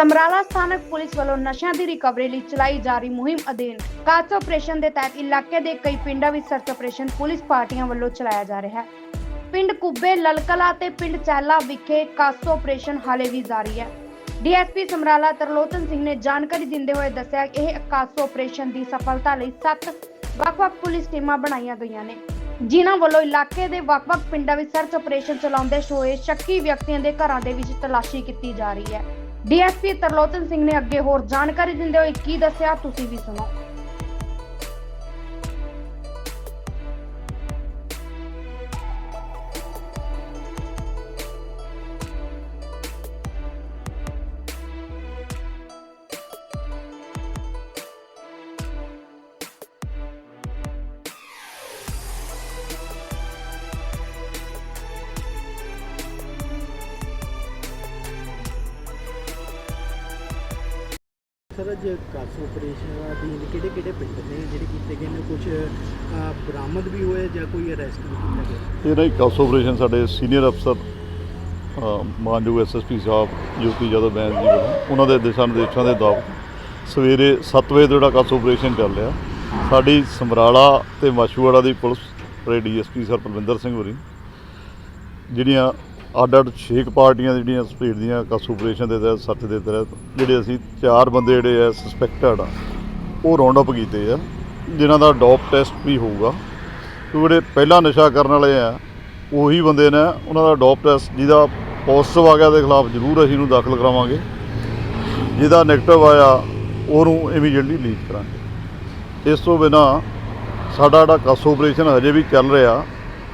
ਸਮਰਾਲਾ ਸਥਾਨਕ ਪੁਲਿਸ ਵੱਲੋਂ ਨਸ਼ਿਆਂ ਦੀ ਰਿਕਵਰੀ ਲਈ ਚਲਾਈ ਜਾ ਰਹੀ ਮੁਹਿੰਮ ਅਧੀਨ ਕਾਚ ਆਪਰੇਸ਼ਨ ਦੇ ਤਹਿਤ ਇਲਾਕੇ ਦੇ ਕਈ ਪਿੰਡਾਂ ਵਿੱਚ ਸਰਚ ਆਪਰੇਸ਼ਨ ਪੁਲਿਸ ਪਾਰਟੀਆਂ ਵੱਲੋਂ ਚਲਾਇਆ ਜਾ ਰਿਹਾ ਹੈ। ਪਿੰਡ ਕੁੱਬੇ, ਲਲਕਲਾ ਤੇ ਪਿੰਡ ਚਹਿਲਾ ਵਿਖੇ ਕਾਸੋ ਆਪਰੇਸ਼ਨ ਹਾਲੇ ਵੀ ਜਾਰੀ ਹੈ। ਡੀਐਸਪੀ ਸਮਰਾਲਾ ਤਰਲੋਚਨ ਸਿੰਘ ਨੇ ਜਾਣਕਾਰੀ ਦਿੰਦੇ ਹੋਏ ਦੱਸਿਆ ਕਿ ਇਹ ਕਾਸੋ ਆਪਰੇਸ਼ਨ ਦੀ ਸਫਲਤਾ ਲਈ ਸੱਤ ਵੱਖ-ਵੱਖ ਪੁਲਿਸ ਟੀਮਾਂ ਬਣਾਈਆਂ ਗਈਆਂ ਨੇ। ਜਿਨ੍ਹਾਂ ਵੱਲੋਂ ਇਲਾਕੇ ਦੇ ਵੱਖ-ਵੱਖ ਪਿੰਡਾਂ ਵਿੱਚ ਸਰਚ ਆਪਰੇਸ਼ਨ ਚਲਾਉਂਦੇ ਹੋਏ ਸ਼ੱਕੀ ਵਿਅਕਤੀਆਂ ਦੇ ਘਰਾਂ ਦੇ ਵਿੱਚ ਤਲਾਸ਼ੀ ਕੀਤੀ ਜਾ ਰਹੀ ਹੈ। ਡੀਐਸਪੀ ਤਰਲੋਚਨ ਸਿੰਘ ਨੇ ਅੱਗੇ ਹੋਰ ਜਾਣਕਾਰੀ ਦਿੰਦੇ ਹੋਏ ਕੀ ਦੱਸਿਆ ਤੁਸੀਂ ਵੀ ਸੁਣੋ। ਸਰ ਅੱਜ ਕਾਸੋ ਆਪਰੇਸ਼ਨ ਅਧੀਨ ਕਿਹੜੇ ਕਿਹੜੇ ਪਿੰਡ ਨੇ ਜਿਹੜੇ ਕੀਤੇ ਗਏ ਨੇ? ਕੁਝ ਬਰਾਮਦ ਵੀ ਹੋਏ ਜਾਂ ਕੋਈ ਅਰੈਸਟ ਵੀ ਕੀਤਾ ਗਿਆ? ਇਹਦਾ ਇੱਕ ਕਾਸ ਆਪਰੇਸ਼ਨ ਸਾਡੇ ਸੀਨੀਅਰ ਅਫਸਰ ਅ, ਮਾਨਯੋਗ ਐਸਐਸਪੀ ਸਾਹਿਬ ਜੋਤੀ ਜਦੋਂ ਬੈਂਸ ਜੀ ਵੱਲੋਂ। ਉਹਨਾਂ ਦੇ ਦਿਸ਼ਾ ਨਿਰਦੇਸ਼ਾਂ ਦੇ ਮੁਤਾਬਕ ਸਵੇਰੇ 7 ਵਜੇ ਤੋਂ ਜਿਹੜਾ ਕਾਸ ਆਪਰੇਸ਼ਨ ਚੱਲ ਰਿਹਾ। ਸਾਡੀ ਸਮਰਾਲਾ ਤੇ ਮਾਸ਼ੂਵਾੜਾ ਦੀ ਪੁਲਿਸ ਦੇ ਡੀਐਸਪੀ ਸਰ ਪਰਵਿੰਦਰ ਸਿੰਘ ਹੋਰੀ ਜਿਹੜੀਆਂ ਅੱਡ ਅੱਡ ਛੇਕ ਪਾਰਟੀਆਂ ਜਿਹੜੀਆਂ ਸਪੀਡ ਦੀਆਂ ਕਾਸ ਆਪਰੇਸ਼ਨ ਦੇ ਤਹਿਤ, ਸੱਤ ਦੇ ਤਹਿਤ, ਜਿਹੜੇ ਅਸੀਂ ਚਾਰ ਬੰਦੇ ਜਿਹੜੇ ਆ ਸਸਪੈਕਟਡ ਆ, ਉਹ ਰਾਉਂਡ ਅਪ ਕੀਤੇ ਆ, ਜਿਨ੍ਹਾਂ ਦਾ ਡੋਪ ਟੈਸਟ ਵੀ ਹੋਊਗਾ। ਕਿਉਂਕਿ ਜਿਹੜੇ ਪਹਿਲਾਂ ਨਸ਼ਾ ਕਰਨ ਵਾਲੇ ਆ, ਉਹੀ ਬੰਦੇ ਨੇ ਉਹਨਾਂ ਦਾ ਡੋਪ ਟੈਸਟ ਜਿਹਦਾ ਪੋਜ਼ਿਟਿਵ ਆ ਗਿਆ ਦੇ ਖਿਲਾਫ ਜ਼ਰੂਰ ਅਸੀਂ ਇਹਨੂੰ ਦਾਖਲ ਕਰਾਵਾਂਗੇ। ਜਿਹਦਾ ਨੈਗੇਟਿਵ ਆਇਆ, ਉਹਨੂੰ ਇਮੀਡੀਏਟਲੀ ਲੀਕ ਕਰਾਂਗੇ। ਇਸ ਤੋਂ ਬਿਨਾ ਸਾਡਾ ਜਿਹੜਾ ਕਸ ਆਪਰੇਸ਼ਨ ਹਜੇ ਵੀ ਚੱਲ ਰਿਹਾ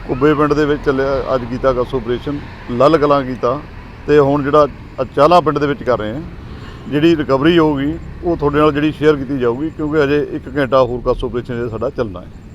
ਕੁੱਬੇ ਪਿੰਡ ਦੇ ਵਿੱਚ ਚੱਲਿਆ, ਅੱਜ ਕੀਤਾ ਕਸ ਆਪਰੇਸ਼ਨ ਲੱਲ ਕਲਾਂ ਕੀਤਾ ਤੇ ਹੁਣ ਜਿਹੜਾ ਅੱਜ ਪਿੰਡ ਦੇ ਵਿੱਚ ਕਰ ਰਹੇ ਹਾਂ। ਜਿਹੜੀ ਰਿਕਵਰੀ ਹੋਊਗੀ, ਉਹ ਤੁਹਾਡੇ ਨਾਲ ਜਿਹੜੀ ਸ਼ੇਅਰ ਕੀਤੀ ਜਾਊਗੀ, ਕਿਉਂਕਿ ਹਜੇ 1 ਘੰਟਾ ਹੋਰ ਕਸ ਆਪਰੇਸ਼ਨ ਸਾਡਾ ਚੱਲਣਾ ਹੈ।